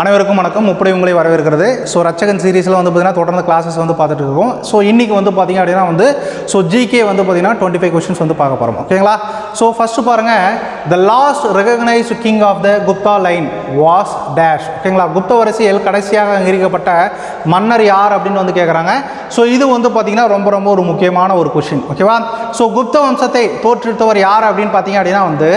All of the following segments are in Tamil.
அனைவருக்கும் வணக்கம். முப்படை உங்களை வரவேற்கிறது. ஸோ ரச்சகன் சீரீஸில் வந்து பார்த்தீங்கன்னா தொடர்ந்து கிளாஸஸ் வந்து பார்த்துட்டு இருக்கோம். ஸோ இன்றைக்கி வந்து பார்த்தீங்க அப்படின்னா வந்து ஸோ ஜிகே வந்து பார்த்தீங்கன்னா டுவெண்ட்டி ஃபைவ் கொஸ்டின்ஸ் வந்து பார்க்க போகிறோம் ஓகேங்களா ஸோ ஃபஸ்ட்டு பாருங்கள் the last recognise king of the Gupta line was dash ஓகேங்களா குப்த வரிசையில் கடைசியாக அங்கீகரிக்கப்பட்ட மன்னர் யார் அப்படின்னு வந்து கேட்குறாங்க ஸோ இது வந்து பார்த்திங்கன்னா ரொம்ப ரொம்ப ஒரு முக்கியமான ஒரு கொஷின் ஓகேவா ஸோ குப்த வம்சத்தை தோற்றுவித்தவர் யார் அப்படின்னு பார்த்தீங்க அப்படின்னா வந்து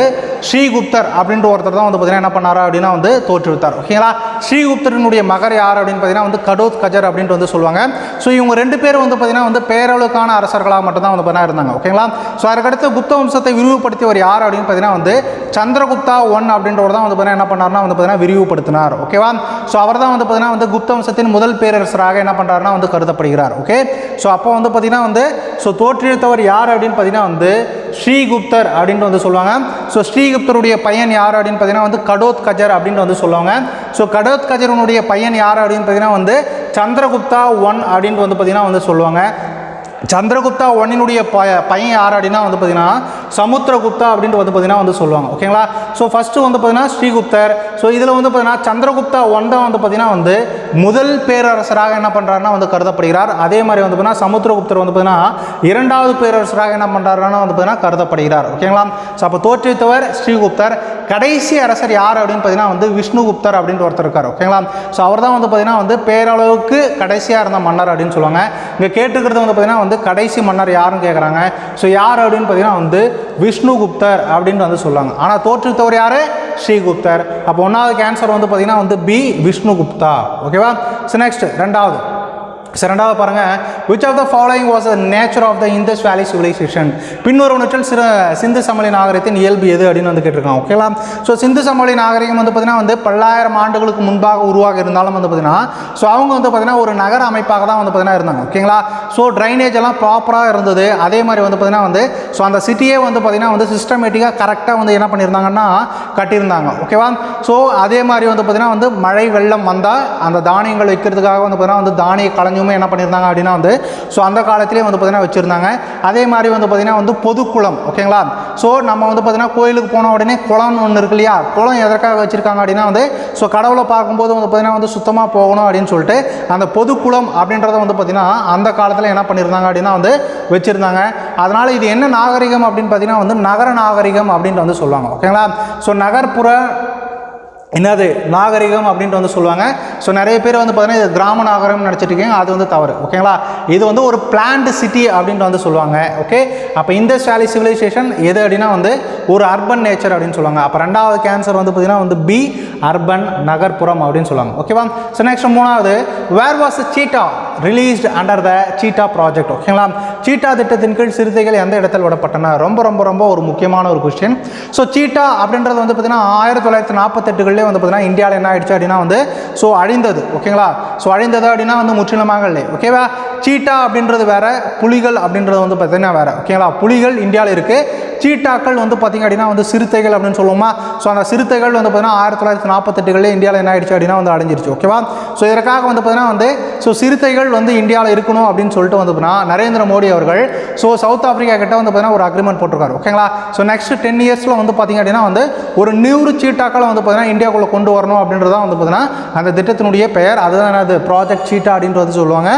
ஸ்ரீகுப்தர் அப்படின்ற ஒருத்தர் தான் வந்து பார்த்திங்கன்னா என்ன பண்ணார் அப்படின்னா வந்து தோற்றுவித்தார். ஓகேங்களா ஸ்ரீகுப்தரனுடைய மகர் யார் அப்படின்னு பார்த்தீங்கன்னா வந்து கடோத் கஜர் அப்படின்ட்டு வந்து சொல்லுவாங்க. ஸோ இவங்க ரெண்டு பேரும் வந்து பார்த்தீங்கன்னா வந்து பேரளவுக்கான அரசர்களாக மட்டும்தான் வந்து பார்த்தீங்கன்னா இருந்தாங்க. ஓகேங்களா? ஸோ அதுக்கடுத்து குப்த வம்சத்தை விரிவுபடுத்தியவர் யார் அப்படின்னு பார்த்தீங்கன்னா வந்து சந்திரகுப்தா ஒன் அப்படின்றவர் தான் வந்து பார்த்தீங்கன்னா என்ன பண்ணார்னா வந்து பார்த்தீங்கன்னா விரிவுபடுத்தினார். ஓகேவா? ஸோ அவர் தான் வந்து பார்த்தீங்கன்னா வந்து குப்த வம்சத்தின் முதல் பேரரசராக என்ன பண்ணுறாருன்னா வந்து கருதப்படுகிறார். ஓகே? ஸோ அப்போ வந்து பார்த்தீங்கன்னா வந்து ஸோ தோற்றுவித்தவர் யார் அப்படின்னு பார்த்தீங்கன்னா வந்து ஸ்ரீகுப்தர் அப்படின்ட்டு வந்து சொல்லுவாங்க. ஸோ ஸ்ரீகுப்தருடைய பையன் யார் அப்படின்னு பார்த்தீங்கன்னா வந்து கடோத் கஜர் அப்படின்ட்டு வந்து சொல்லுவாங்க. ஸோ கடோத் கஜருனுடைய பையன் யார் அப்படின்னு பார்த்தீங்கன்னா வந்து சந்திரகுப்தா ஒன் அப்படின்ட்டு வந்து பார்த்தீங்கன்னா வந்து சொல்லுவாங்க. சந்திரகுப்தா ஒன்னினுடைய ப பையன் யார் அப்படின்னா வந்து பார்த்தீங்கன்னா சமுத்திரகுப்தா அப்படின்ட்டு வந்து பார்த்தீங்கன்னா வந்து சொல்லுவாங்க. ஓகேங்களா? ஸோ ஃபஸ்ட்டு வந்து பார்த்தீங்கன்னா ஸ்ரீகுப்தர். ஸோ இதில் வந்து பார்த்தீங்கன்னா சந்திரகுப்தா ஒன்றை வந்து பார்த்தீங்கன்னா வந்து முதல் பேரரசராக என்ன பண்ணுறாருன்னா வந்து கருதப்படுகிறார். அதே மாதிரி வந்து பார்த்தீங்கன்னா சமுத்திரகுப்தர் வந்து பார்த்தீங்கன்னா இரண்டாவது பேரரசராக என்ன பண்ணுறாருன்னா வந்து பார்த்தீங்கன்னா கருதப்படுகிறார். ஓகேங்களா? ஸோ அப்போ தோற்றுவித்தவர் ஸ்ரீகுப்தர். கடைசி அரசர் யார் அப்படின்னு பார்த்தீங்கன்னா வந்து விஷ்ணுகுப்தர் அப்படின்ட்டு ஒருத்தர் இருக்கார். ஓகேங்களா? ஸோ அவர் தான் வந்து பார்த்தீங்கன்னா வந்து பேரளவுக்கு கடைசியாக இருந்த மன்னர் அப்படின்னு சொல்லுவாங்க. இங்கே கேட்டுக்கிறது வந்து பார்த்தீங்கன்னா வந்து கடைசி மன்னர் யாருன்னு கேட்குறாங்க ஸோ யார் அப்படின்னு பார்த்தீங்கன்னா வந்து விஷ்ணுகுப்தர் அப்படின்ட்டு வந்து சொல்லுவாங்க. ஆனால் தோற்றுவித்தவர் யார்? ஸ்ரீகுப்தர். அப்போ ஒன்றாவது கேன்சர் வந்து பார்த்தீங்கன்னா வந்து பி. விஷ்ணுகுப்தா. ஓகேவா ஸோ நெக்ஸ்ட் ரெண்டாவது. சரி ரெண்டாவது பாருங்க. Which of the following was the nature of the Indus valley civilisation பின்வருவனற்றில் சிறு சிந்து சமவெளி நாகரிகத்தின் இயல்பு எது அப்படின்னு வந்து கேட்டிருக்காங்க. ஓகேவா ஸோ சிந்து சமவெளி நாகரிகம் வந்து பார்த்தீங்கன்னா வந்து பல்லாயிரம் ஆண்டுகளுக்கு முன்பாக உருவாக இருந்தாலும் வந்து பார்த்தீங்கன்னா ஸோ அவங்க வந்து பார்த்தீங்கன்னா ஒரு நகர அமைப்பாக தான் வந்து பார்த்தீங்கன்னா இருந்தாங்க. ஓகேங்களா ஸோ ட்ரைனேஜ் எல்லாம் ப்ராப்பராக இருந்தது. அதே மாதிரி வந்து பார்த்தீங்கன்னா வந்து ஸோ அந்த சிட்டியே வந்து பார்த்தீங்கன்னா வந்து சிஸ்டமேட்டிக்காக கரெக்டாக வந்து என்ன பண்ணியிருந்தாங்கன்னா கட்டியிருந்தாங்க. ஓகேவா ஸோ அதே மாதிரி வந்து பார்த்தீங்கன்னா வந்து மழை வெள்ளம் வந்தால் அந்த தானியங்கள் வைக்கிறதுக்காக வந்து பார்த்தீங்கன்னா வந்து தானிய களஞ்சியமே என்ன பண்ணியிருந்தாங்க அப்படின்னா வந்து ஸோ அந்த காலத்திலே வந்து பார்த்தீங்கன்னா வச்சுருந்தாங்க. அதே மாதிரி வந்து பார்த்திங்கன்னா வந்து பொதுக்குளம் ஓகேங்களா? ஸோ நம்ம வந்து பார்த்திங்கன்னா கோயிலுக்கு போன உடனே குளம்னு ஒன்று இருக்கு இல்லையா? குளம் எதற்காக வச்சுருக்காங்க அப்படின்னா வந்து ஸோ கடவுளை பார்க்கும்போது வந்து பார்த்திங்கன்னா வந்து சுத்தமாக போகணும் அப்படின்னு சொல்லிட்டு அந்த பொதுக்குளம் அப்படின்றத வந்து பார்த்திங்கன்னா அந்த காலத்தில் என்ன பண்ணியிருந்தாங்க அப்படின்னா வந்து வச்சுருந்தாங்க. அதனால் இது என்ன நாகரிகம் அப்படின்னு பார்த்தீங்கன்னா வந்து நகர நாகரிகம் அப்படின்ட்டு வந்து சொல்லுவாங்க ஓகேங்களா? ஸோ நகர்ப்புற என்னது நாகரிகம் அப்படின்ட்டு வந்து சொல்லுவாங்க. ஸோ நிறைய பேர் வந்து பார்த்தீங்கன்னா இது கிராம நாகரிகம் நினச்சிட்டு இருக்கீங்க. அது வந்து தவறு ஓகேங்களா இது வந்து ஒரு பிளான்டு சிட்டி அப்படின்ட்டு வந்து சொல்லுவாங்க ஓகே அப்போ இந்த ஸ்டாலி சிவிலைசேஷன் எது அப்படின்னா வந்து ஒரு அர்பன் நேச்சர் அப்படின்னு சொல்லுவாங்க. அப்போ ரெண்டாவது கேன்சர் வந்து பார்த்தீங்கன்னா வந்து பி அர்பன் நகர்ப்புறம் அப்படின்னு சொல்லுவாங்க ஓகேவா ஸோ நெக்ஸ்ட் மூணாவது where was cheetah released under the cheetah project ஓகேங்களா சீட்டா திட்டத்தின் கீழ் சிறுத்தைகள் எந்த இடத்தில் விடப்பட்டன? ரொம்ப ரொம்ப ரொம்ப ஒரு முக்கியமான ஒரு கொஸ்டின் ஸோ சீட்டா அப்படின்றது வந்து பார்த்தீங்கன்னா ஆயிரத்தி தொள்ளாயிரத்தி நாற்பத்தெட்டுகளிலே வந்து பார்த்தீங்கன்னா இந்தியாவில் என்ன ஆயிடுச்சு அப்படின்னா வந்து ஸோ அழிந்தது ஓகேங்களா ஸோ அழிந்தது அப்படின்னா வந்து முற்றிலுமாக இல்லை ஓகேவா சீட்டா அப்படின்றது வேறு புலிகள் அப்படின்றது வந்து பார்த்திங்கன்னா வேறு. ஓகேங்களா புலிகள் இந்தியாவில் இருக்குது சீட்டாக்கள் வந்து பார்த்திங்க அப்படின்னா வந்து சிறுத்தைகள் அப்படின்னு சொல்லுவோமா? ஸோ அந்த சிறுத்தைகள் வந்து பார்த்திங்கன்னா ஆயிரத்தி தொள்ளாயிரத்தி நாற்பத்தெட்டுகளில் இந்தியாவில் என்ன ஆயிடுச்சு அப்படின்னா வந்து அடைஞ்சிருச்சு ஓகேவா ஸோ இதற்காக வந்து பார்த்தீங்கன்னா வந்து ஸோ சிறுத்தைகள் வந்து இந்தியாவில் இருக்கணும் அப்படின்னு சொல்லிட்டு வந்து பார்த்தீங்கன்னா நரேந்திர மோடி அவர்கள் ஸோ சவுத் ஆஃப்ரிக்கா கிட்ட வந்து பார்த்தீங்கன்னா ஒரு அக்ரிமெண்ட் போட்டிருக்காரு. ஓகேங்களா ஸோ நெக்ஸ்ட் டென் இயர்ஸில் வந்து பார்த்திங்க அப்படின்னா வந்து ஒரு நூறு சீட்டாக்களை வந்து பார்த்திங்கன்னா இந்தியாவுக்குள்ளே கொண்டு வரணும் அப்படின்றதான் வந்து பார்த்திங்கன்னா அந்த திட்டத்தினுடைய பெயர். அதுதான் அது ப்ராஜெக்ட் சீட்டா அப்படின்றது சொல்லுவாங்க.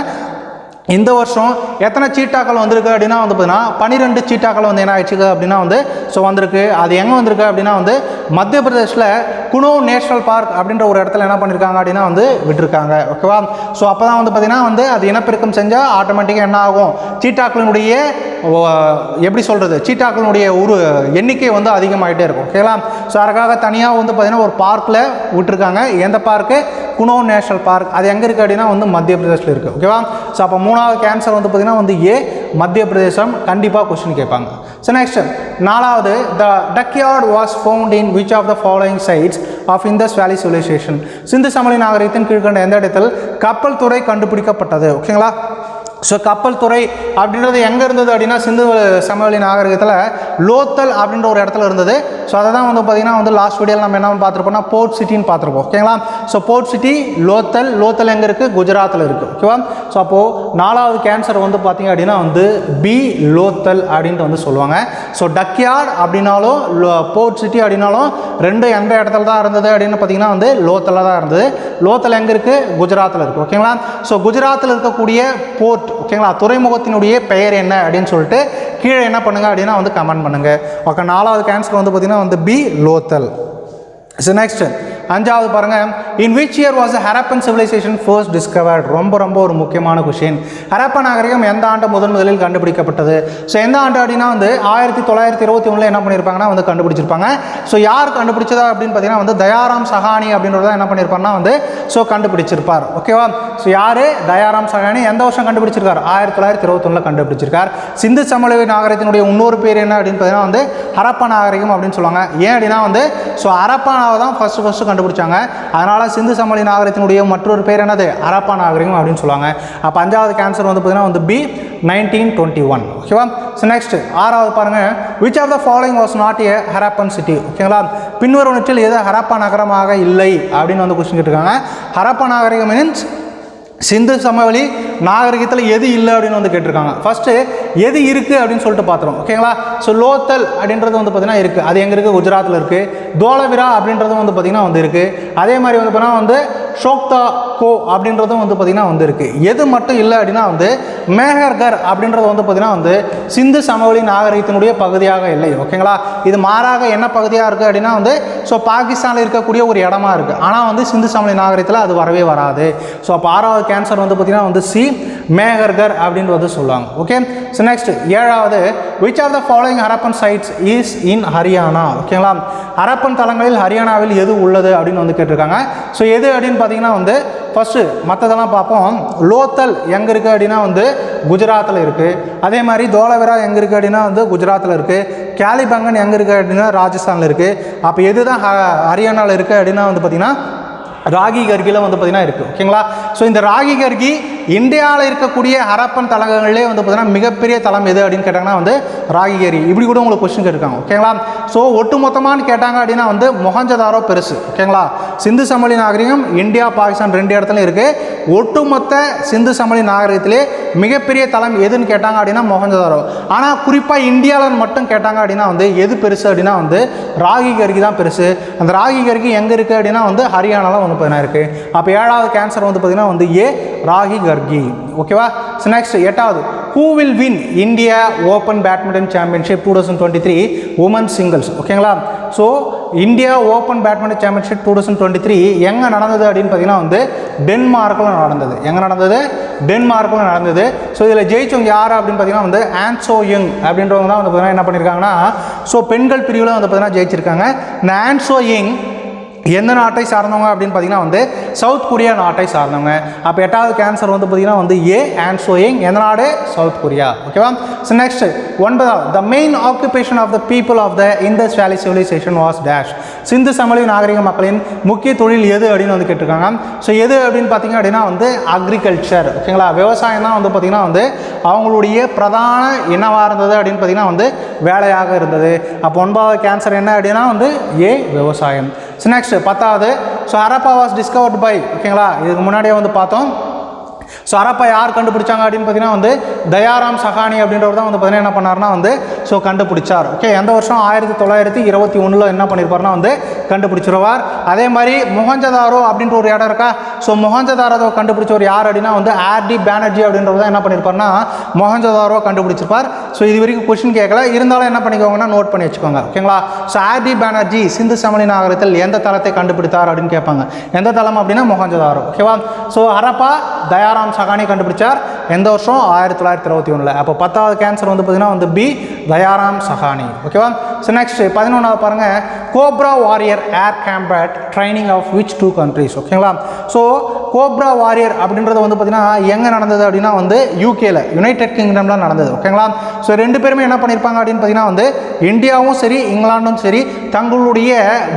இந்த வருஷம் எத்தனை சீட்டாக்கள் வந்திருக்கு அப்படின்னா வந்து பார்த்தீங்கன்னா பன்னிரெண்டு சீட்டாக்கள் வந்து என்ன ஆயிடுச்சு அப்படின்னா வந்து ஸோ வந்திருக்கு. அது எங்கே வந்திருக்கு அப்படின்னா வந்து மத்திய பிரதேஷில் குனோ நேஷனல் பார்க் அப்படின்ற ஒரு இடத்துல என்ன பண்ணியிருக்காங்க அப்படின்னா வந்து விட்டுருக்காங்க ஓகேவா ஸோ அப்போ தான் வந்து பார்த்தீங்கன்னா வந்து அது இனப்பெருக்கம் செஞ்சால் ஆட்டோமேட்டிக்காக என்ன ஆகும்? சீட்டாக்களினுடைய ஓ, எப்படி சொல்கிறது சீட்டாக்களினுடைய ஒரு எண்ணிக்கை வந்து அதிகமாகிட்டே இருக்கும் ஓகேங்களா ஸோ அதுக்காக தனியாக வந்து பார்த்தீங்கன்னா ஒரு பார்க்கில் விட்டுருக்காங்க. எந்த பார்க்கு? Kuno national park. அது எங்கே இருக்குது அப்படின்னா வந்து மத்திய பிரதேசில் இருக்குது ஓகேவா ஸோ அப்போ மூணாவது கேன்சர் வந்து பார்த்திங்கன்னா வந்து ஏ மத்திய பிரதேசம். கண்டிப்பாக கொஸ்டின் கேட்பாங்க. ஸோ நெக்ஸ்ட் நாலாவது the dockyard was found in which of the following sites of Indus valley civilisation சிந்து சமவெளி நாகரிகத்தின் கீழ்கண்ட எந்த இடத்தில் கப்பல் துறை கண்டுபிடிக்கப்பட்டது? ஓகேங்களா ஸோ கப்பல் துறை அப்படின்றது எங்கே இருந்தது அப்படின்னா சிந்து சமவெளி நாகரிகத்தில் லோத்தல் அப்படின்ற ஒரு இடத்துல இருந்தது. ஸோ அதை தான் வந்து பார்த்தீங்கன்னா வந்து லாஸ்ட் வீடியோவில் நம்ம என்ன பார்த்துருப்போம்னா போர்ட் சிட்டின்னு பார்த்துருப்போம். ஓகேங்களா so port city Lothal Lothal எங்கே இருக்குது குஜராத்தில் இருக்குது ஓகேவா ஸோ அப்போது நாலாவது கேன்சர் வந்து பார்த்தீங்க அப்படின்னா வந்து பி லோத்தல் அப்படின்ட்டு வந்து சொல்லுவாங்க. ஸோ டக்யார்ட் அப்படின்னாலும் போர்ட் சிட்டி அப்படின்னாலும் ரெண்டு எந்த இடத்துல தான் இருந்தது அப்படின்னு பார்த்தீங்கன்னா வந்து லோத்தலில் தான் இருந்தது. லோத்தல் எங்கே இருக்குது குஜராத்தில் இருக்குது ஓகேங்களா ஸோ குஜராத்தில் இருக்கக்கூடிய போர்ட் ஓகேங்களா துறைமுகத்தினுடைய பெயர் என்ன அப்படின்னு சொல்லிட்டு கீழே என்ன பண்ணுங்கள் அப்படின்னா வந்து கமெண்ட் பண்ணுங்க. ஓகே நாலாவது கேன்சர் வந்து பார்த்தீங்கன்னா வந்து பி லோத்தல் ஸோ நெக்ஸ்ட் அஞ்சாவது பாருங்க. In which year was Harappan civilisation first discovered ரொம்ப ரொம்ப ஒரு முக்கியமான கொஷின் ஹரப்பன் நாகரிகம் எந்த ஆண்டு முதன் முதலில் கண்டுபிடிக்கப்பட்டது? ஸோ எந்த ஆண்டு அப்படின்னா வந்து ஆயிரத்தி தொள்ளாயிரத்தி இருபத்தி ஒன்றில் என்ன பண்ணியிருப்பாங்கன்னா வந்து கண்டுபிடிச்சிருப்பாங்க. ஸோ யார் கண்டுபிடிச்சதா அப்படின்னு பார்த்தீங்கன்னா வந்து தயாராம் சஹானி அப்படின்றத என்ன பண்ணியிருப்பாருன்னா வந்து ஸோ கண்டுபிடிச்சிருப்பார். ஓகேவா ஸோ யார்? தயாராம் சஹானி எந்த வருஷம் கண்டுபிடிச்சிருக்கார்? ஆயிரத்தி தொள்ளாயிரத்தி இருபத்தொன்னில் கண்டுபிடிச்சிருக்கார். சிந்து சமலவி நாகரத்தினுடைய இன்னொரு பேர் என்ன அப்படின்னு பார்த்தீங்கன்னா வந்து ஹரப்பா நாகரிகம் அப்படின்னு சொல்லுவாங்க. ஏன் அப்படின்னா வந்து ஸோ ஹரப்பானாவை தான் ஃபஸ்ட்டு ஃபஸ்ட்டு கண்டுபிடிச்சாங்க. அதனால் சிந்து சமவெளி நாகரிகத்தினுடைய மற்றொரு பேர் என்னது? ஹரப்பா நாகரிகம் அப்படின்னு சொல்லுவாங்க. அப்போ அஞ்சாவது கேன்சர் வந்து பார்த்தீங்கன்னா வந்து பி நைன்டீன் டுவெண்ட்டி ஒன் ஓகேவா ஸோ நெக்ஸ்ட் ஆறாவது பாருங்கள் which of the following was not a Harappan city ஓகேங்களா பின்வருவனற்றில் எது ஹரப்பா நகரமாக இல்லை? அப்படின்னு வந்து கொஸ்டின் கேட்டிருக்காங்க. ஹரப்பா நாகரிகம் மீன்ஸ் சிந்து சமவெளி நாகரிகத்தில் எது இல்லை அப்படின்னு வந்து கேட்டிருக்காங்க. ஃபஸ்ட்டு எது இருக்குது அப்படின்னு சொல்லிட்டு பார்த்துரும். ஓகேங்களா ஸோ லோத்தல் அப்படின்றது வந்து பார்த்திங்கன்னா இருக்குது அது எங்கே இருக்குது குஜராத்தில் இருக்குது தோலவிரா அப்படின்றதும் வந்து பார்த்திங்கன்னா வந்து இருக்குது அதே மாதிரி வந்து பார்த்தீங்கன்னா வந்து ஷோக்தா கோ அப்படின்றதும் வந்து பார்த்திங்கன்னா வந்து இருக்குது எது மட்டும் இல்லை அப்படின்னா வந்து மேகர்கர் அப்படின்றது வந்து பார்த்திங்கன்னா வந்து சிந்து சமவெளி நாகரிகத்தினுடைய பகுதியாக இல்லை. ஓகேங்களா இது மாறாக என்ன பகுதியாக இருக்குது அப்படின்னா வந்து ஸோ பாகிஸ்தானில் இருக்கக்கூடிய ஒரு இடமா இருக்குது ஆனால் வந்து சிந்து சமவெளி நாகரிகத்தில் அது வரவே வராது. ஸோ அப்போ ஆறாவது கேன்சர் வந்து பார்த்திங்கன்னா வந்து சி மேகர்கர் அப்படின்னு வந்து சொல்லுவாங்க. ஓகே ஸோ நெக்ஸ்ட் ஏழாவது which are the following Harappan sites is in Haryana ஓகேங்களா ஹரப்பன் தலங்களில் ஹரியானாவில் எது உள்ளது அப்படின்னு வந்து கேட்டிருக்காங்க. ஸோ எது அப்படின்னு பார்த்தீங்கன்னா வந்து ஃபஸ்ட்டு மற்றதெல்லாம் பார்ப்போம். லோத்தல் எங்கே இருக்குது அப்படின்னா வந்து குஜராத்தில் இருக்குது அதே மாதிரி தோலவிரா எங்கே இருக்குது அப்படின்னா வந்து குஜராத்தில் இருக்குது கேலிபங்கன் எங்கே இருக்குது அப்படின்னா ராஜஸ்தானில் இருக்குது அப்போ எது தான் ஹரியானாவில் இருக்குது அப்படின்னா வந்து பார்த்திங்கன்னா ராகி கர்கியில் வந்து பார்த்திங்கன்னா இருக்குது ஓகேங்களா ஸோ இந்த ராகி கர்கி இந்தியாவில் இருக்கக்கூடிய ஹரப்பன் தலங்கள்லேயே வந்து பார்த்திங்கன்னா மிகப்பெரிய தலம் எது அப்படின்னு கேட்டாங்கன்னா வந்து ராகி இப்படி கூட உங்களுக்கு கொஸ்டின் கேட்டிருக்காங்க. ஓகேங்களா ஸோ ஒட்டு மொத்தமானு கேட்டாங்க அப்படின்னா வந்து மொஹஞ்சதாரோ பெருசு. ஓகேங்களா சிந்து சமவெளி நாகரிகம் இந்தியா பாகிஸ்தான் ரெண்டு இடத்துலையும் இருக்குது ஒட்டுமொத்த சிந்து சமவெளி நாகரிகத்திலே மிகப்பெரிய தலம் எதுன்னு கேட்டாங்க அப்படின்னா மொஹஞ்சதாரோ. ஆனால் குறிப்பாக இந்தியாவில் மட்டும் கேட்டாங்க அப்படின்னா வந்து எது பெருசு அப்படின்னா வந்து ராகி கர்கி தான் பெருசு. அந்த ராகி கர்கி எங்கே இருக்குது அப்படின்னா வந்து ஹரியானாவில் வந்து பார்த்தீங்கன்னா இருக்குது அப்போ ஏழாவது கேன்சர் வந்து பார்த்திங்கன்னா வந்து ஏ ராகி கர்கி. ஓகேவா ஸோ நெக்ஸ்ட் எட்டாவது. Who will win India open badminton championship two thousand twenty three women singles ஓகேங்களா so India open badminton championship two thousand twenty three எங்கே நடந்தது அப்படின்னு பார்த்தீங்கன்னா வந்து டென்மார்க்கில் நடந்தது. எங்கே நடந்தது? டென்மார்க்கில் நடந்தது. ஸோ இதில் ஜெயிச்சவங்க யார் அப்படின்னு பார்த்தீங்கன்னா வந்து ஆன்சோ யங் அப்படின்றவங்க தான் வந்து பார்த்தீங்கன்னா என்ன பண்ணியிருக்காங்கன்னா ஸோ பெண்கள் பிரிவில் வந்து பார்த்தீங்கன்னா ஜெயிச்சிருக்காங்க. இந்த ஆன்சோ யங் எந்த நாட்டை சார்ந்தவங்க அப்படின்னு பார்த்தீங்கன்னா வந்து சவுத் கொரியா நாட்டை சார்ந்தவங்க. அப்போ எட்டாவது கேன்சர் வந்து பார்த்தீங்கன்னா வந்து ஏ அண்ட் சோயிங் எந்த நாடு? South Korea. ஓகேவா ஸோ நெக்ஸ்ட் ஒன்பதாவது the main occupation of the people of the Indus valley civilisation was dash சிந்து சமவெளி நாகரிக மக்களின் முக்கிய தொழில் எது அப்படின்னு வந்து கேட்டிருக்காங்க. ஸோ எது அப்படின்னு பார்த்தீங்க அப்படின்னா வந்து அக்ரிகல்ச்சர் ஓகேங்களா விவசாயம் தான் வந்து பார்த்தீங்கன்னா வந்து அவங்களுடைய பிரதான என்னவாக இருந்தது அப்படின்னு பார்த்தீங்கன்னா வந்து வேலையாக இருந்தது. அப்போ ஒன்பதாவது கேன்சர் என்ன அப்படின்னா வந்து ஏ விவசாயம். ஸோ நெக்ஸ்ட் பத்தாவது. So Harappa was discovered by ஓகேங்களா இதுக்கு முன்னாடியே வந்து பார்த்தோம். ஸோ ஹரப்பா யார் கண்டுபிடிச்சாங்க அப்படின்னு பார்த்தீங்கன்னா வந்து தயாராம் சஹானி அப்படின்றவர் தான் வந்து பார்த்தீங்கன்னா என்ன பண்ணார்னா வந்து ஸோ கண்டுபிடிச்சார். ஓகே எந்த வருஷம்? ஆயிரத்தி தொள்ளாயிரத்தி இருபத்தி ஒன்றில் என்ன பண்ணியிருப்பார்னா வந்து கண்டுபிடிச்சிருவார். அதே மாதிரி மொஹஞ்சதாரோ அப்படின்ற ஒரு இடம் இருக்கா? ஸோ மொஹஞ்சதாரோ கண்டுபிடிச்சவர் யார் அப்படின்னா வந்து ஆர்டி பேனர்ஜி அப்படின்றவர் தான் என்ன பண்ணியிருப்பார்னா மொஹஞ்சதாரோ கண்டுபிடிச்சிருப்பார். ஸோ இது வரைக்கும் கொஷின் கேட்கல. இருந்தாலும் என்ன பண்ணிக்கோங்கன்னா நோட் பண்ணி வச்சுக்கோங்க. ஓகேங்களா ஸோ ஆர்டி பேனர்ஜி சிந்து சமணி நாகரத்தில் எந்த தளத்தை கண்டுபிடித்தார் அப்படின்னு கேட்பாங்க. எந்த தளம் அப்படின்னா மொஹஞ்சதாரோ ஓகேவா ஸோ ஹரப்பா தயாராம் சகானி கண்டுபிடிச்சார். எந்த வருஷம்? ஆயிரத்தி தொள்ளாயிரத்தி இருபத்தி ஒன்றில் அப்போ பத்தாவது கேன்சர் வந்து பார்த்தீங்கன்னா வந்து பி தயாராம் சஹானி ஓகேவா ஸோ நெக்ஸ்ட் பதினொன்றாவது பாருங்கள் cobra warrior air combat training of which two countries ஓகேங்களா ஸோ கோப்ரா வாரியர் அப்படின்றது வந்து பார்த்திங்கன்னா எங்கே நடந்தது அப்படின்னா வந்து யூகேல யுனைடெட் கிங்டம்ல நடந்தது. ஓகேங்களா ஸோ ரெண்டு பேருமே என்ன பண்ணியிருப்பாங்க அப்படின்னு பார்த்தீங்கன்னா வந்து இந்தியாவும் சரி இங்கிலாண்டும் சரி தங்களுடைய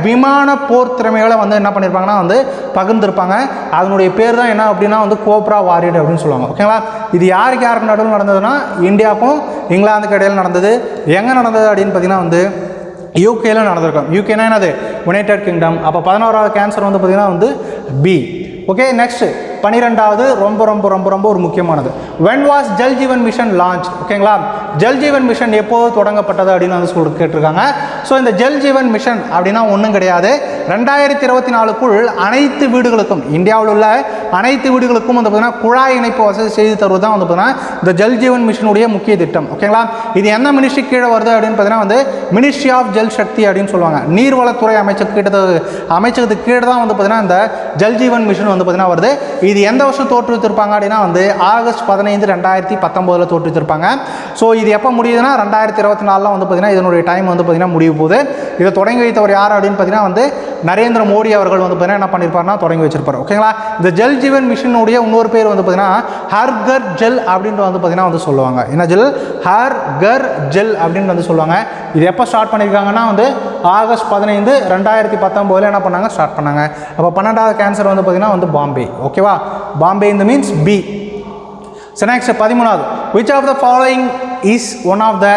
விமான போர் திறமைகளை வந்து என்ன பண்ணியிருப்பாங்கன்னா வந்து பகிர்ந்துருப்பாங்க. அதனுடைய பேர் தான் என்ன அப்படின்னா வந்து கோப்ரா வாரியர் அப்படின்னு சொல்லுவாங்க. ஓகேங்களா இது யாருக்கு யாருக்கு நடுவில் நடந்ததுன்னா இந்தியாவுக்கும் இங்கிலாந்துக்கு இடையில் நடந்தது. எங்கே நடந்தது அப்படின்னு பார்த்தீங்கன்னா வந்து யூகேல நடந்திருக்கும். யூகேனா என்னது? யுனைடெட் கிங்டம் அப்போ பதினோராவது கேன்சர் வந்து பார்த்திங்கன்னா வந்து பி ஓகே நெக்ஸ்ட்டு பன்னிரெண்டாவது ரொம்ப ரொம்ப ரொம்ப ரொம்ப ஒரு முக்கியமானது. When was Jal Jeevan mission launch ஓகேங்களா ஜல் ஜீவன் மிஷன் எப்போது தொடங்கப்பட்டது அப்படின்னு வந்து சொல்லி கேட்டிருக்காங்க. ஸோ இந்த ஜல் ஜீவன் மிஷன் அப்படின்னா ஒன்றும் கிடையாது. ரெண்டாயிரத்தி இருபத்தி நாலுக்குள் அனைத்து வீடுகளுக்கும் இந்தியாவில் உள்ள அனைத்து வீடுகளுக்கும் வந்து பார்த்தீங்கன்னா குழாய் இணைப்பு வசதி செய்து தருவது தான் வந்து பார்த்தீங்கன்னா இந்த ஜல் ஜீவன் மிஷனுடைய முக்கிய திட்டம். ஓகேங்களா? இது எந்த மினிஸ்ட்ரி கீழே வருது அப்படின்னு பார்த்தீங்கன்னா வந்து மினிஸ்ட்ரி ஆஃப் ஜல் சக்தி அப்படின்னு சொல்லுவாங்க. நீர்வளத்துறை அமைச்சர் கிட்ட அமைச்சகத்துக்கு கீழே தான் வந்து பார்த்தீங்கன்னா இந்த ஜல் ஜீவன் மிஷன் வந்து பார்த்தீங்கன்னா வருது. இது எந்த வருஷம் தோற்றுவித்திருப்பாங்க அப்படின்னா வந்து ஆகஸ்ட் பதினைந்து ரெண்டாயிரத்தி பத்தொம்போதில் தோற்றுவித்திருப்பாங்க ஸோ இது எப்போ முடியுதுன்னா ரெண்டாயிரத்தி இருபத்தி நாலில் வந்து பார்த்தீங்கன்னா இதனுடைய டைம் வந்து பார்த்தீங்கன்னா முடிவு போகுது. இதை தொடங்கி வைத்தவர் யார் அப்படின்னு பார்த்தீங்கன்னா வந்து நரேந்திர மோடி அவர்கள் வந்து பார்த்தீங்கன்னா என்ன பண்ணியிருப்பாருன்னா தொடங்கி வச்சிருப்பார். ஓகேங்களா? இந்த ஜல் ஜீவன் மிஷினுடைய இன்னொரு பேர் வந்து பார்த்தீங்கன்னா ஹர்கர் ஜெல் அப்படின்ட்டு வந்து பார்த்தீங்கன்னா வந்து சொல்லுவாங்க. என்ன ஜெல்? ஹர் கர் ஜெல் அப்படின்னு வந்து சொல்லுவாங்க. இது எப்போ ஸ்டார்ட் பண்ணியிருக்காங்கன்னா வந்து ஆகஸ்ட் பதினைந்து ரெண்டாயிரத்தி பத்தொம்போதில் என்ன பண்ணாங்க? ஸ்டார்ட் பண்ணாங்க. அப்போ பன்னெண்டாவது கேன்சர் வந்து பார்த்தீங்கன்னா வந்து பாம்பே. ஓகேவா பாம்பே இந்த மீன்ஸ் பி நெக்ஸ்ட் பதிமூணாவது. Which of the following is one of the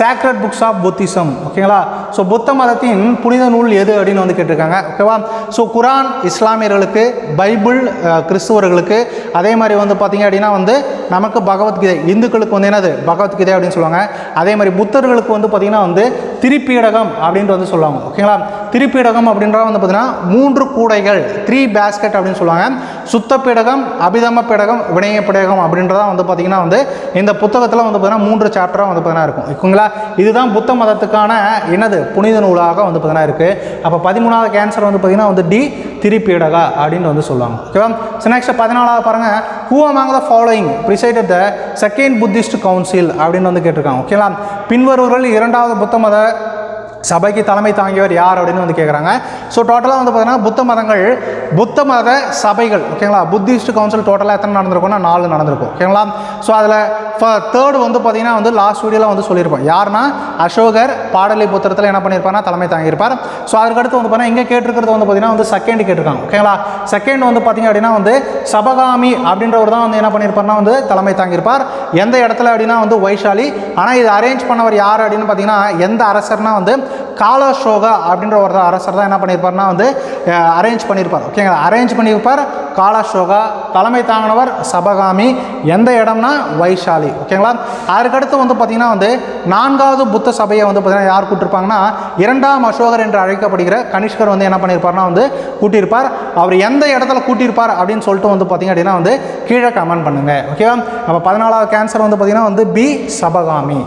sacred books of Buddhism ஓகேங்களா ஸோ புத்த மதத்தின் புனித நூல் எது அப்படின்னு வந்து கேட்டிருக்காங்க. ஓகேவா ஸோ குரான் இஸ்லாமியர்களுக்கு பைபிள் கிறிஸ்துவர்களுக்கு அதே மாதிரி வந்து பார்த்திங்க அப்படின்னா வந்து நமக்கு பகவத்கீதை இந்துக்களுக்கு வந்து என்னது? பகவத்கீதை அப்படின்னு சொல்லுவாங்க. அதே மாதிரி புத்தர்களுக்கு வந்து பார்த்திங்கன்னா வந்து திருப்பீடகம் அப்படின்ட்டு வந்து சொல்லுவாங்க. ஓகேங்களா திருப்பீடகம் அப்படின்ற வந்து பார்த்தீங்கன்னா மூன்று கூடைகள் த்ரீ பேஸ்கெட் அப்படின்னு சொல்லுவாங்க. சுத்த பிடகம் அபிதம பிடகம் வினய பீடகம் அப்படின்றதான் வந்து பார்த்தீங்கன்னா வந்து இந்த புத்தகத்தில் வந்து பார்த்திங்கன்னா மூன்று சாப்டராக வந்து பார்த்திங்கன்னா இருக்கும். இருக்குங்களா இதுதான் புத்த மதத்துக்கான என்னது? புனித நூலாக வந்து பார்த்திங்கன்னா இருக்குது அப்போ பதிமூணாவது கேன்சர் வந்து பார்த்தீங்கன்னா வந்து டி திரிபீடகா அப்படின்னு வந்து சொல்லுவாங்க. ஓகேவா? ஸோ நெக்ஸ்ட் பதினாலாவது பாருங்கள் who among the following preside the second Buddhist council அப்படின்னு வந்து கேட்டிருக்காங்க. ஓகேங்களா? பின்வருவர்கள் இரண்டாவது புத்த மத சபைக்கு தலைமை தாங்கியவர் யார் அப்படின்னு வந்து கேட்குறாங்க ஸோ டோட்டலாக வந்து பார்த்தீங்கன்னா புத்த மதங்கள் புத்த மத சபைகள் ஓகேங்களா புத்திஸ்ட் கவுன்சில் டோட்டலாக எத்தனை நடந்திருக்கும்னா நாலு நடந்திருக்கும் ஓகேங்களா ஸோ அதில் தேர்டு வந்து பார்த்தீங்கன்னா வந்து லாஸ்ட் வீடியோவில் வந்து சொல்லியிருப்போம். யாருன்னா? அசோகர் பாடலிபுத்திரத்தில் என்ன பண்ணியிருப்பார்னா தலைமை தாங்கியிருப்பார். ஸோ அதுக்கடுத்து வந்து பார்த்தீங்கன்னா இங்கே கேட்டிருக்கிறது வந்து பார்த்தீங்கன்னா வந்து செகண்ட் கேட்டிருக்காங்க ஓகேங்களா செகண்ட் வந்து பார்த்தீங்க அப்படின்னா வந்து சபகாமி அப்படின்றவர் தான் வந்து என்ன பண்ணியிருப்பார்னா வந்து தலைமை தாங்கியிருப்பார். எந்த இடத்துல அப்படின்னா வந்து வைஷாலி. ஆனால் இது அரேஞ்ச் பண்ணவர் யார் அப்படின்னு பார்த்தீங்கன்னா எந்த அரசர்னா வந்து காலாஷோகா அப்படின்ற ஒரு அரசர் தான் என்ன பண்ணியிருப்பார்னா வந்து அரேஞ்ச் பண்ணியிருப்பார் ஓகேங்களா அரேஞ்ச் பண்ணியிருப்பார் காலாஷோகா தலைமை தாங்கினவர் சபகாமி எந்த இடம்னா வைஷாலி. ஓகேங்களா அதுக்கடுத்து வந்து பார்த்தீங்கன்னா வந்து நான்காவது புத்த சபையை வந்து பார்த்திங்கன்னா யார் கூட்டிருப்பாங்கன்னா இரண்டாம் அசோகர் என்று அழைக்கப்படுகிற கனிஷ்கர் வந்து என்ன பண்ணியிருப்பார்னா வந்து கூட்டியிருப்பார் அவர் எந்த இடத்துல கூட்டியிருப்பார் அப்படின்னு சொல்லிட்டு வந்து பார்த்திங்க அப்படின்னா வந்து கீழே கமெண்ட் பண்ணுங்க. ஓகேவா அப்போ பதினாலாவது கேன்சர் வந்து பார்த்தீங்கன்னா வந்து பி சபகாமி.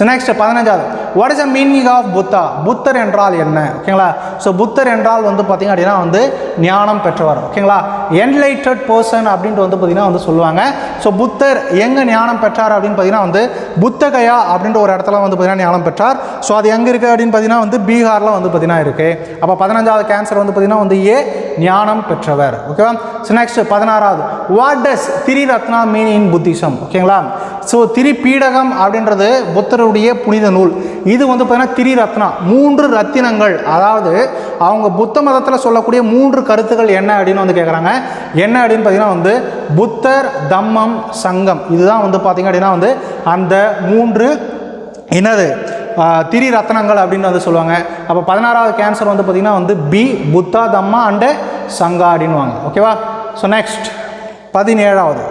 ஸோ நெக்ஸ்ட் பதினஞ்சாவது. What is a meaning of Buddha புத்தர் என்றால் என்ன? ஓகேங்களா ஸோ புத்தர் என்றால் வந்து பார்த்திங்க அப்படின்னா வந்து ஞானம் பெற்றவர். ஓகேங்களா என்லைட்டட் பர்சன் அப்படின்ட்டு வந்து பார்த்திங்கன்னா வந்து சொல்லுவாங்க. ஸோ புத்தர் எங்கே ஞானம் பெற்றார் அப்படின்னு பார்த்தீங்கன்னா வந்து புத்தகயா அப்படின்ற ஒரு இடத்துல வந்து பார்த்தீங்கன்னா ஞானம் பெற்றார். ஸோ அது எங்கே இருக்குது அப்படின்னு பார்த்தீங்கன்னா வந்து பீகாரில் வந்து பார்த்திங்கன்னா இருக்குது அப்போ பதினஞ்சாவது கேன்சர் வந்து பார்த்திங்கன்னா வந்து ஏ ஞானம் பெற்றவர். ஓகேவா ஸோ நெக்ஸ்ட் பதினாறாவது. What does Triratna mean in Buddhism ஓகேங்களா ஸோ திரிபீடகம் அப்படின்றது புத்தருடைய புனித நூல். இது வந்து பார்த்தீங்கன்னா திரிரத்னா மூன்று ரத்தினங்கள். அதாவது அவங்க புத்த மதத்தில் சொல்லக்கூடிய மூன்று கருத்துக்கள் என்ன அப்படின்னு வந்து கேட்குறாங்க என்ன அப்படின்னு பார்த்தீங்கன்னா வந்து புத்தர் தம்மம் சங்கம். இதுதான் வந்து பார்த்திங்க அப்படின்னா வந்து அந்த மூன்று என்னது? திரி ரத்னங்கள் அப்படின்னு வந்து சொல்லுவாங்க. அப்போ பதினாறாவது கேன்சர் வந்து பார்த்திங்கன்னா வந்து பி புத்தா தம்மா அண்டு சங்கா அப்படின்வாங்க ஓகேவா ஸோ நெக்ஸ்ட் பதினேழாவது.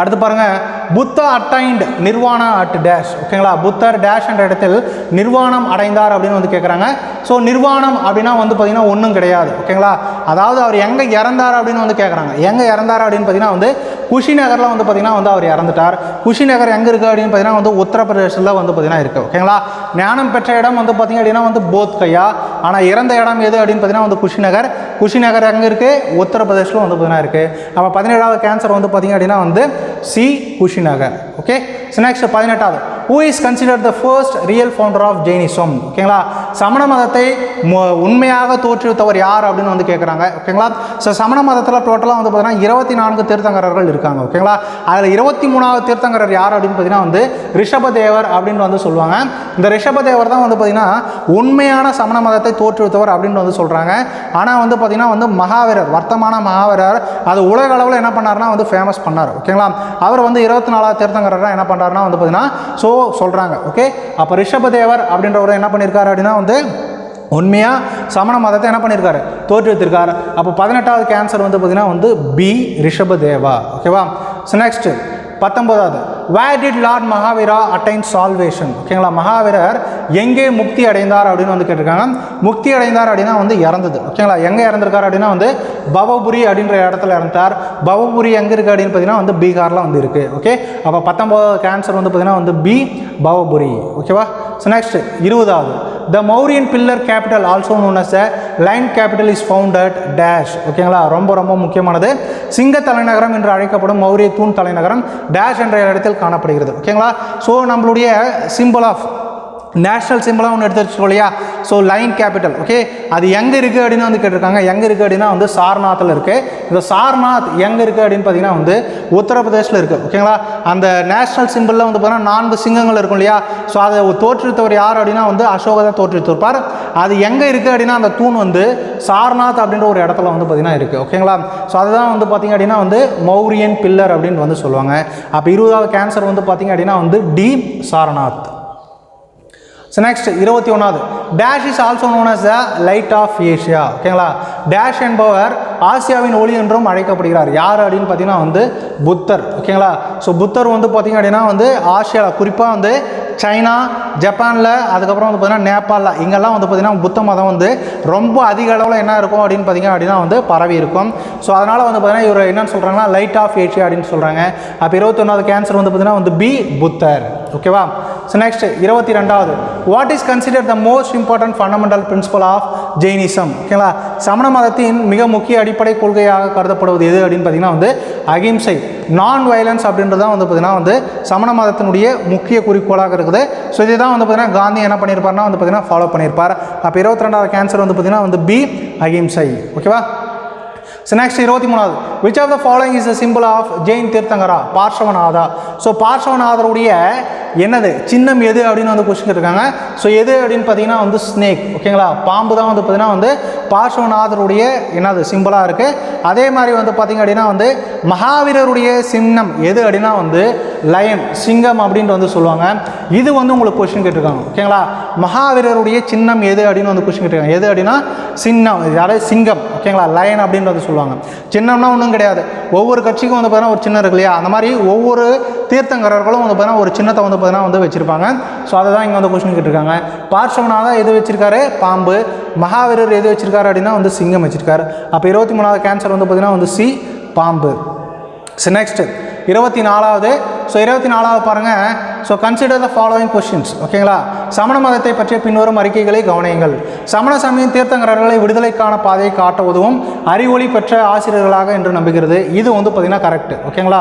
அடுத்து பாருங்கள் Buddha attained nirvana at dash ஓகேங்களா புத்தர் டேஷ் என்ற இடத்தில் நிர்வாணம் அடைந்தார் அப்படின்னு வந்து கேட்குறாங்க ஸோ நிர்வாணம் அப்படின்னா வந்து பார்த்தீங்கன்னா ஒன்றும் கிடையாது. ஓகேங்களா அதாவது அவர் எங்கே இறந்தார் அப்படின்னு வந்து கேட்குறாங்க எங்கே இறந்தார் அப்படின்னு பார்த்தீங்கன்னா வந்து குஷிநகரில் வந்து பார்த்தீங்கன்னா வந்து அவர் இறந்துட்டார். குஷிநகர் எங்கே இருக்குது அப்படின்னு பார்த்தீங்கன்னா வந்து உத்தரப்பிரதேசத்தில் வந்து பார்த்தீங்கன்னா இருக்குது ஓகேங்களா ஞானம் பெற்ற இடம் வந்து பார்த்தீங்க அப்படின்னா வந்து போத்கயா? ஆனால் இறந்த இடம் எது அப்படின்னு பார்த்தீங்கன்னா வந்து குஷிநகர். குஷிநகர் எங்கே இருக்குது உத்தரப்பிரதேசில் வந்து பார்த்தீங்கன்னா இருக்குது அப்போ பதினேழாவது கேன்சர் வந்து பார்த்தீங்க அப்படின்னா வந்து C. Kushinagar okay so next பதினெட்டாவது. Who is consider the first real founder of Jainism ஓகேங்களா? சமண மதத்தை உண்மையாக தோற்றுவித்தவர் யார் அப்படின்னு வந்து கேட்குறாங்க ஓகேங்களா? ஸோ சமண மதத்தில் டோட்டலாக வந்து பார்த்தீங்கன்னா இருபத்தி நான்கு தீர்த்தங்கரர்கள் இருக்காங்க. ஓகேங்களா? அதில் இருபத்தி மூணாவது தீர்த்தங்கரர் யார் அப்படின்னு பார்த்தீங்கன்னா வந்து ரிஷபதேவர் அப்படின்னு வந்து சொல்லுவாங்க. இந்த ரிஷபதேவர் தான் வந்து பார்த்தீங்கன்னா உண்மையான சமண மதத்தை தோற்றுவித்தவர் அப்படின்னு வந்து சொல்கிறாங்க ஆனால் வந்து பார்த்தீங்கன்னா வந்து மகாவீரர் வர்த்தமான மகாவீரர் அது உலக அளவில் என்ன பண்ணாருன்னா வந்து ஃபேமஸ் பண்ணார். ஓகேங்களா? அவர் வந்து இருபத்தி நாலாவது தீர்த்தங்கரராக என்ன பண்ணுறாருனா வந்து பார்த்தீங்கன்னா ஸோ சொல்கிறாங்க ஓகே அப்போ ரிஷபதேவர் அப்படின்றவர் என்ன பண்ணியிருக்காரு அப்படின்னா வந்து உண்மையாக சமண மதத்தை என்ன பண்ணியிருக்காரு தோற்றுவித்திருக்காரு அப்போ பதினெட்டாவது கேன்சர் வந்து பார்த்தீங்கன்னா வந்து பி ரிஷபதேவா ஓகேவா ஸோ நெக்ஸ்ட்டு பத்தொன்பதாவது. Where did lord Mahavira attain salvation ஓகேங்களா? மகாவீரர் எங்கே முக்தி அடைந்தார் அப்படின்னு வந்து கேட்டிருக்காங்க. முக்தி அடைந்தார் அப்படின்னா வந்து இறந்தது. ஓகேங்களா? எங்கே இறந்துருக்கார் அப்படின்னா வந்து பவபுரி அப்படின்ற இடத்துல இறந்தார் பவபுரி எங்கே இருக்குது அப்படின்னு பார்த்தீங்கன்னா வந்து பீகாரில் வந்து இருக்குது ஓகே? அப்போ பத்தொம்போதாவது கேன்சர் வந்து பார்த்தீங்கன்னா வந்து பி பவபுரி. ஓகேவா? ஸோ நெக்ஸ்ட் இருபதாவது. The Mauryan pillar capital also known as a lion capital is found at dash ஓகேங்களா ரொம்ப ரொம்ப முக்கியமானது. சிங்க தலைநகரம் என்று அழைக்கப்படும் மௌரிய தூண் தலைநகரம் டேஷ் என்ற இடத்தில் காணப்படுகிறது. ஓகேங்களா ஸோ நம்மளுடைய சிம்பிள் ஆஃப் நேஷனல் சிம்பிளாக ஒன்று எடுத்து வச்சுக்கோ இல்லையா? ஸோ லைன் கேபிட்டல் ஓகே அது எங்கே இருக்குது அப்படின்னு வந்து கேட்டிருக்காங்க. எங்கே இருக்குது அப்படின்னா வந்து சார்நாத்தில் இருக்குது இந்த சார்நாத் எங்கே இருக்குது அப்படின்னு பார்த்தீங்கன்னா வந்து உத்தரப்பிரதேசில் இருக்குது ஓகேங்களா அந்த நேஷனல் சிம்பிளில் வந்து பார்த்தீங்கன்னா நான்கு சிங்கங்கள் இருக்கும் இல்லையா? ஸோ அதை தோற்றுவித்தவர் யார் அப்படின்னா வந்து அசோக தான் தோற்றுவித்திருப்பார். அது எங்கே இருக்குது அப்படின்னா அந்த தூண் வந்து சார்நாத் அப்படின்ற ஒரு இடத்துல வந்து பார்த்திங்கன்னா இருக்குது ஓகேங்களா ஸோ அதுதான் வந்து பார்த்தீங்க அப்படின்னா வந்து மௌரியன் பில்லர் அப்படின்னு வந்து சொல்லுவாங்க. அப்போ இருபதாவது கேன்சர் வந்து பார்த்தீங்க அப்படின்னா வந்து டி சாரநாத். ஸோ நெக்ஸ்ட் இருபத்தி ஒன்றாவது dash is also known as the light of Asia ஓகேங்களா டேஷ் என்பவர் ஆசியாவின் ஒளி என்றும் அழைக்கப்படுகிறார். யார் அப்படின்னு பார்த்தீங்கன்னா வந்து புத்தர். ஓகேங்களா ஸோ புத்தர் வந்து பார்த்தீங்க அப்படின்னா வந்து ஆசியாவில் குறிப்பாக வந்து சைனா ஜப்பானில் அதுக்கப்புறம் வந்து பார்த்தீங்கன்னா நேபாளில். இங்கெல்லாம் வந்து பார்த்திங்கன்னா புத்த மதம் வந்து ரொம்ப அதிக அளவில் என்ன இருக்கும் அப்படின்னு பார்த்திங்க அப்படின்னா வந்து பரவி இருக்கும். ஸோ அதனால் வந்து பார்த்தீங்கன்னா இவர் என்னென்னு சொல்கிறாங்கன்னா லைட் ஆஃப் ஏஷியா அப்படின்னு சொல்கிறாங்க அப்போ இருபத்தொன்னாவது கேன்சர் வந்து பார்த்தீங்கன்னா வந்து பி புத்தர். ஓகேவா ஸோ நெக்ஸ்ட் இருபத்தி ரெண்டாவது what is consider the most important fundamental principle of Jainism ஓகேங்களா? சமண மதத்தின் மிக முக்கிய அடிப்படை கொள்கையாக கருதப்படுவது எது அப்படின்னு பார்த்தீங்கன்னா வந்து அகிம்சை நான் வயலன்ஸ் அப்படின்றது தான் வந்து பார்த்தீங்கன்னா வந்து சமண மதத்தினுடைய முக்கிய குறிக்கோளாக இருக்குது. ஸோ இதுதான் வந்து பார்த்தீங்கன்னா காந்தி என்ன பண்ணியிருப்பார்னா வந்து பார்த்தீங்கன்னா ஃபாலோ பண்ணியிருப்பார். அப்போ இருபத்தி ரெண்டாவது கேன்சர் வந்து பார்த்தீங்கன்னா வந்து பி அகிம்சை. ஓகேவா? ஸோ நெக்ஸ்ட் இருபத்தி மூணாவது. Which of the following is the symbol of Jain Tirthankara Parshvanatha so பார்ஷவநாதருடைய என்னது? சின்னம் எது அப்படின்னு வந்து கொஸ்டின் இருக்காங்க ஸோ எது அப்படின்னு பார்த்தீங்கன்னா வந்து ஸ்னேக் ஓகேங்களா பாம்பு தான் வந்து பார்த்தீங்கன்னா வந்து பார்ஷவநாதருடைய என்னது சிம்பிளாக இருக்குது அதே மாதிரி வந்து பார்த்தீங்க அப்படின்னா வந்து மகாவீரருடைய சின்னம் எது அப்படின்னா வந்து லயன் சிங்கம் அப்படின்ட்டு வந்து சொல்லுவாங்க. இது வந்து உங்களுக்கு கொஸ்டின் கேட்டிருக்காங்க ஓகேங்களா மகாவீரருடைய சின்னம் எது அப்படின்னு வந்து கொஸ்டின் கேட்டிருக்காங்க. எது அப்படின்னா சின்னம் அதாவது சிங்கம் ஓகேங்களா லயன் அப்படின்னு வந்து சொல்லுவாங்க. சின்னம்னா ஒன்றும் கிடையாது. ஒவ்வொரு கட்சிக்கும் வந்து பார்த்தீங்கன்னா ஒரு சின்னம் இருக்கு இல்லையா? அந்த மாதிரி ஒவ்வொரு தீர்த்தங்கரர்களும் வந்து பார்த்தீங்கன்னா ஒரு சின்னத்தை வந்து பார்த்தீங்கன்னா வந்து வச்சுருப்பாங்க. ஸோ அதை தான் இங்கே வந்து கொஸ்டின் கேட்டிருக்காங்க. பார்ஷவனாக எது வச்சிருக்காரு? பாம்பு. மகாவீரர் எது வச்சிருக்காரு அப்படின்னா வந்து சிங்கம் வச்சிருக்காரு. அப்போ இருபத்தி மூணாவது கேன்சர் வந்து பார்த்தீங்கன்னா வந்து சி பாம்பு. ஸோ நெக்ஸ்ட்டு இருபத்தி நாலாவது. ஸோ இருபத்தி நாலாவது பாருங்கள் so consider the following questions ஓகேங்களா சமண மதத்தை பற்றிய பின்வரும் அறிக்கைகளை கவனியுங்கள். சமண சமயம் தீர்த்தங்கரர்களை விடுதலைக்கான பாதையை காட்ட உதவும் அறிவொளி பெற்ற ஆசிரியர்களாக என்று நம்புகிறது. இது வந்து பார்த்திங்கன்னா கரெக்ட் ஓகேங்களா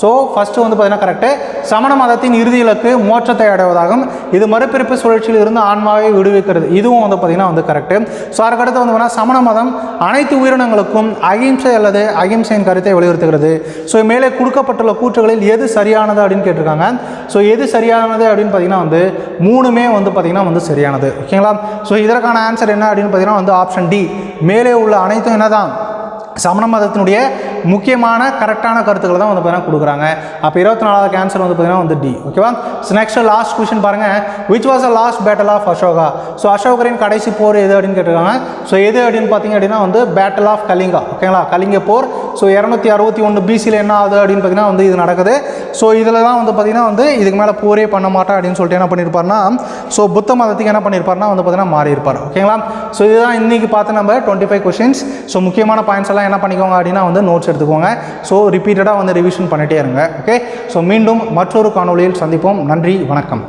ஸோ ஃபஸ்ட்டு வந்து பார்த்தீங்கன்னா கரெக்டு சமண மதத்தின் இறுதி இலக்கு மோட்சத்தை அடைவதாகும். இது மறுபிறப்பு சுழற்சியில் இருந்து ஆன்மாவை விடுவிக்கிறது. இதுவும் வந்து பார்த்திங்கன்னா வந்து கரெக்டு ஸோ அதுக்கடுத்து வந்து பார்த்தீங்கன்னா சமண மதம் அனைத்து உயிரினங்களுக்கும் அகிம்சை அல்லது அகிம்சையின் கருத்தை வலியுறுத்துகிறது. ஸோ மேலே கொடுக்கப்பட்டுள்ள கூற்றுகளில் எது சரியானது அப்படின்னு கேட்டிருக்காங்க. ஸோ எது சரியானது அப்படின்னு பார்த்தீங்கன்னா வந்து மூணுமே வந்து பார்த்திங்கன்னா வந்து சரியானது. ஓகேங்களா ஸோ இதற்கான ஆன்சர் என்ன அப்படின்னு பார்த்தீங்கன்னா வந்து ஆப்ஷன் டி மேலே உள்ள அனைத்தும் என்ன தான் சமண மதத்தினுடைய முக்கியமான கரெக்டான கருத்துக்களை தான் வந்து பார்த்தீங்கன்னா கொடுக்குறாங்க. அப்போ இருபத்தி நாலாவது கேன்சர் வந்து பார்த்தீங்கன்னா வந்து டி ஓகேவா ஸோ நெக்ஸ்ட் லாஸ்ட் கொஷின் பாருங்கள் which was a last battle of Ashoka so அசோகரின் கடைசி போர் எது அப்படின்னு கேட்டிருக்காங்க. ஸோ எது அப்படின்னு பார்த்தீங்க அப்படின்னா வந்து பேட்டல் ஆஃப் கலிங்கா ஓகேங்களா கலிங்க போர். ஸோ இரநூத்தி அறுபத்தி ஒன்று பிசியில் என்ன ஆகுது அப்படின்னு பார்த்தீங்கன்னா வந்து இது நடக்குது. ஸோ இதில் தான் வந்து பார்த்தீங்கன்னா வந்து இதுக்கு மேலே போரே பண்ண மாட்டேன் அப்படின்னு சொல்லிட்டு என்ன பண்ணியிருப்பார்னா ஸோ புத்த மதத்துக்கு என்ன பண்ணியிருப்பார்னா வந்து பார்த்தீங்கன்னா மாறியிருப்பார். ஓகேங்களா ஸோ இதுதான் இன்றைக்கி பார்த்து நம்ம டுவெண்ட்டி ஃபைவ் கொஷின்ஸ் ஸோ முக்கியமான பாயிண்ட்ஸ் எல்லாம் என்ன பண்ணிக்கோங்க அப்படின்னா வந்து நோட்ஸ் எடுத்துக்கோங்க. ஸோ ரிப்பீட்டடாக வந்து ரிவிஷன் பண்ணிகிட்டே இருங்க. ஓகே ஸோ மீண்டும் மற்றொரு காணொளியில் சந்திப்போம். நன்றி வணக்கம்.